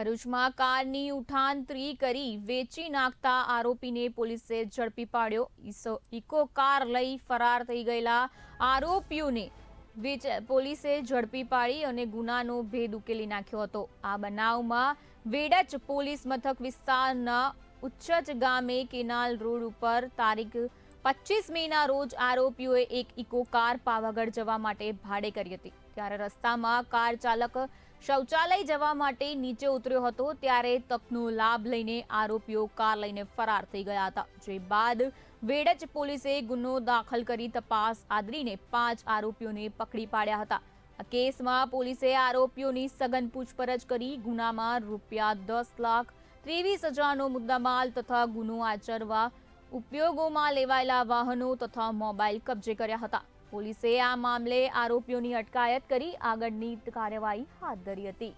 ભરૂચમાં કારની ઉઠાંતરી કરી વેચી નાખતા આરોપીને પોલીસે ઝડપી પાડ્યો. ઇકો કાર લઈ ફરાર થઈ ગયેલા આરોપીઓને પોલીસે ઝડપી પાડી અને ગુનાનો ભેદ ઉકેલી નાખ્યો હતો. આ બનાવમાં વેડચ પોલીસ મથક વિસ્તારના ઉચ્ચચ ગામે કેનાલ રોડ ઉપર તારીખ પચીસ મેના રોજ આરોપીઓએ એક ઇકો કાર પાવાગઢ જવા માટે ભાડે કરી હતી. ત્યારે રસ્તામાં કાર ચાલક શૌચાલય જવા માટે નીચે ઉતર્યો હતો, ત્યારે તકનો લાભ લઈને આરોપીઓ કાર લઈને ફરાર થઈ ગયા હતા. જે બાદ વેડજ પોલીસે ગુનો દાખલ કરી તપાસ આદરીને પાંચ આરોપીઓને પકડી પાડ્યા હતા. આ કેસમાં પોલીસે આરોપીઓની સઘન પૂછપરછ કરી ગુનામાં રૂપિયા દસ લાખ ત્રેવીસ હજારનો મુદ્દામાલ તથા ગુનો આચરવા ઉપયોગોમાં લેવાયેલા વાહનો તથા મોબાઈલ કબજે કર્યા હતા. પોલીસે આ મામલે આરોપીઓની અટકાયત કરી આગળની કાર્યવાહી હાથ ધરી હતી.